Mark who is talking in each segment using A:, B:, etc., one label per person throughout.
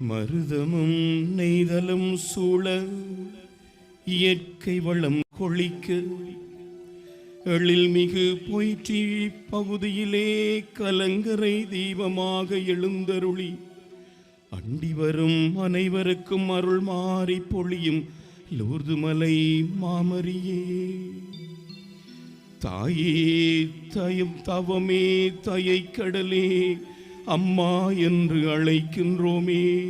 A: மருதமும் நெய்தலும் சூழ இயற்கை வளம் கொழிக்க. எழில் மிகு பொய்ச்சி பகுதியிலே கலங்கரை தீபமாக எழுந்தருளி. அண்டி வரும் அனைவருக்கும் அருள் மாறி பொழியும் லூர்துமலை மாமரியே. தாயே தயம் தவமே தயை கடலே அம்மா என்று அழைக்கின்றோமே.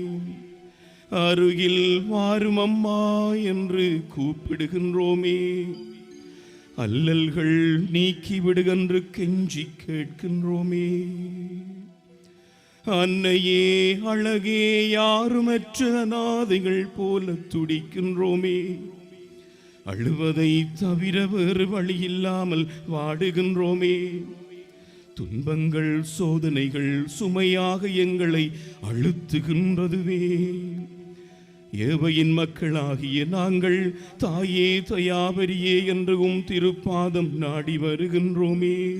A: அருகில் வாரும் அம்மா என்று கூப்பிடுகின்றோமே. அல்லல்கள் நீக்கிவிடுகன்று கெஞ்சி கேட்கின்றோமே. அன்னையே அழகே யாருமற்ற அநாதைகள் போல துடிக்கின்றோமே. அழுவதை தவிர வேறு வழியில்லாமல் வாடுகின்றோமே. துன்பங்கள் சோதனைகள் சுமையாக எங்களை அழுத்துகின்றதுவே. ஏவையின் மக்களாகிய நாங்கள் தாயே தயாபரியே என்றும் திருப்பாதம் நாடி வருகின்றோமே.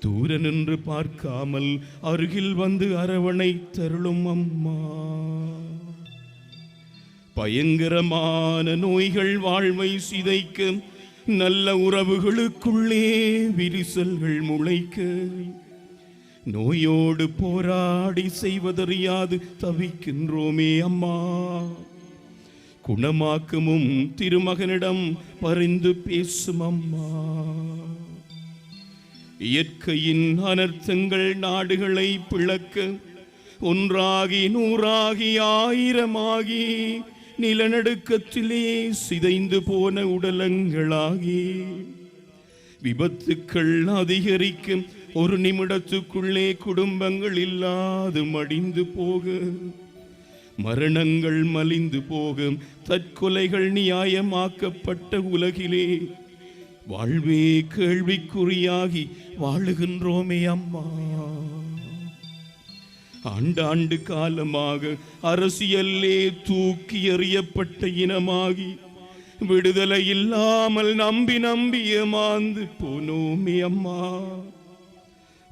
A: தூர நின்று பார்க்காமல் அருகில் வந்து அரவணை தருளும் அம்மா. பயங்கரமான நோய்கள் வாழ்வை சிதைக்கும் நல்ல உறவுகளுக்குள்ளே விரிசல்கள் முளைக்க நோயோடு போராடி செய்வதறியாது தவிக்கின்றோமே அம்மா. குணமாக்கமும் திருமகனிடம் பரிந்து பேசும் அம்மா. இயற்கையின் அனர்த்தங்கள் நாடுகளை பிளக்க ஒன்றாகி நூறாகி ஆயிரமாகி நிலநடுக்கத்திலே சிதைந்து போன உடலங்களாகி. விபத்துக்கள் அதிகரிக்கும். ஒரு நிமிடத்துக்குள்ளே குடும்பங்கள் இல்லாது மடிந்து போக. மரணங்கள் மலிந்து போகும் தற்கொலைகள் நியாயமாக்கப்பட்ட உலகிலே. வாழ்வே கேள்விக்குறியாகி வாழுகின்றோமே அம்மா. ஆண்டாண்டு காலமாக அரசியல்லே தூக்கி எறியப்பட்ட இனமாகி விடுதலை இல்லாமல் நம்பி நம்பி ஏமாந்து போனோமே அம்மா.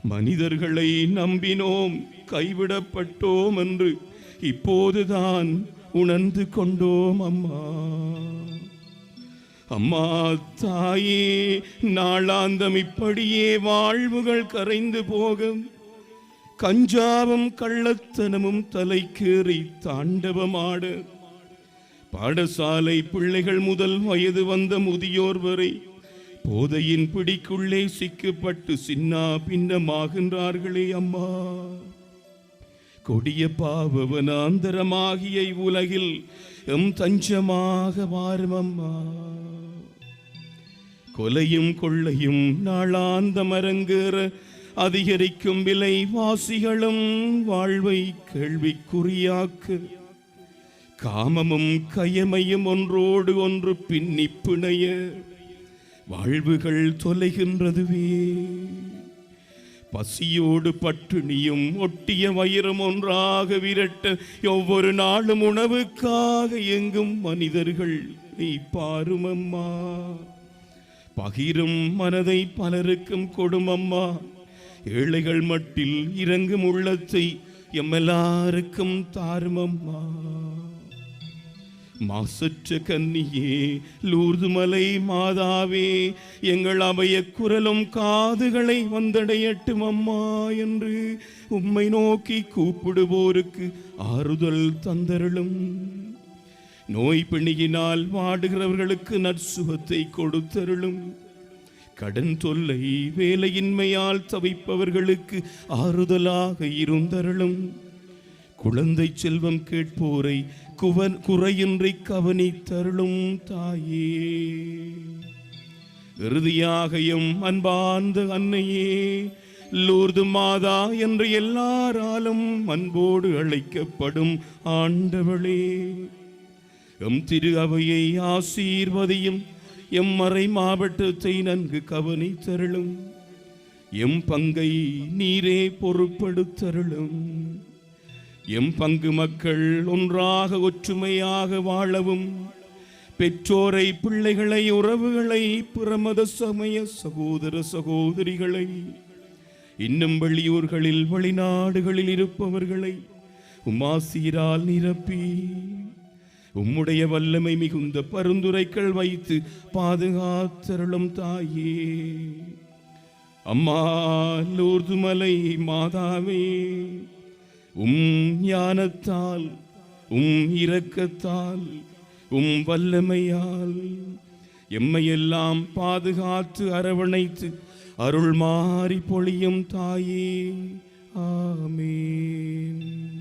A: மனிதர்களை நம்பினோம் கைவிடப்பட்டோம் என்று இப்போதுதான் உணர்ந்து கொண்டோம் அம்மா. அம்மா தாயே நாளாந்தம் இப்படியே வாழ்வுகள் கரைந்து போகும். கஞ்சாவும் கள்ளத்தனமும் தலைக்கேறி தாண்டவமாடு. பாடசாலை பிள்ளைகள் முதல் வயது வந்த முதியோர் வரை போதையின் பிடிக்குள்ளே சிக்கப்பட்டு சின்னா பின்னமாகின்றார்களே அம்மா. கொடிய பாவவனாந்தரமாகிய உலகில் எம் தஞ்சமாக வாரும் அம்மா. கொலையும் கொள்ளையும் நாளாந்த மரங்கேற அதிகரிக்கும் விலை வாசிகளும் வாழ்வை கேள்விக்குறியாக்கு. காமமும் கயமையும் ஒன்றோடு ஒன்று பின்னி பிணைய வாழ்வுகள் தொலைகின்றதுவே. பசியோடு பட்டினியும் ஒட்டிய வயிறும் ஒன்றாக விரட்ட ஒவ்வொரு நாளும் உணவுக்காக எங்கும் மனிதர்கள் நீ பாருமம்மா. பகிரும் மனதை பலருக்கும் கொடுமம்மா. ஏழைகள் மட்டில் இறங்கும் உள்ளத்தை எம்மெல்லாருக்கும் தாருமம்மா. மாசற்ற கன்னியே லூர்துமலை மாதாவே எங்கள் அவைய குரலும் காதுகளை வந்தடையட்டும் அம்மா என்று உம்மை நோக்கி கூப்பிடுவோருக்கு ஆறுதல் தந்தருளும். நோய் பிணியினால் வாடுகிறவர்களுக்கு நற்சுகத்தை கொடுத்தருளும். கடன் தொல்லை வேலையின்மையால் தவிப்பவர்களுக்கு ஆறுதலாக இருந்தருளும். குழந்தை செல்வம் கேட்போரை குவன் குறையின்றி கவனித்தருளும் தாயே. இறுதியாக எம் அன்பார்ந்த அன்னையே லூர்து மாதா என்று எல்லாராலும் அன்போடு அழைக்கப்படும் ஆண்டவளே. எம் திரு அவையை ஆசீர்வதியும் எம் மறை மாவட்டத்தை நன்கு கவனித்தருளும் எம் பங்கை நீரே பொருட்படுத்தருளும். எம் பங்கு மக்கள் ஒன்றாக ஒற்றுமையாக வாழவும். பெற்றோரை பிள்ளைகளை உறவுகளை பிரமத சமய சகோதர சகோதரிகளை இன்னும் வெளியூர்களில் வெளிநாடுகளில் இருப்பவர்களை உமாசீரால் நிரப்பி உம்முடைய வல்லமை மிகுந்த பரிந்துரைகள் வைத்து பாதுகாத்தருளும் தாயே. அம்மா லூர்துமலை மாதாவே உம் ஞானத்தால் உம் இரக்கத்தால் உம் வல்லமையால் எம்மையெல்லாம் பாதுகாத்து அரவணைத்து அருள் மாறி பொழியும் தாயே. ஆமேன்.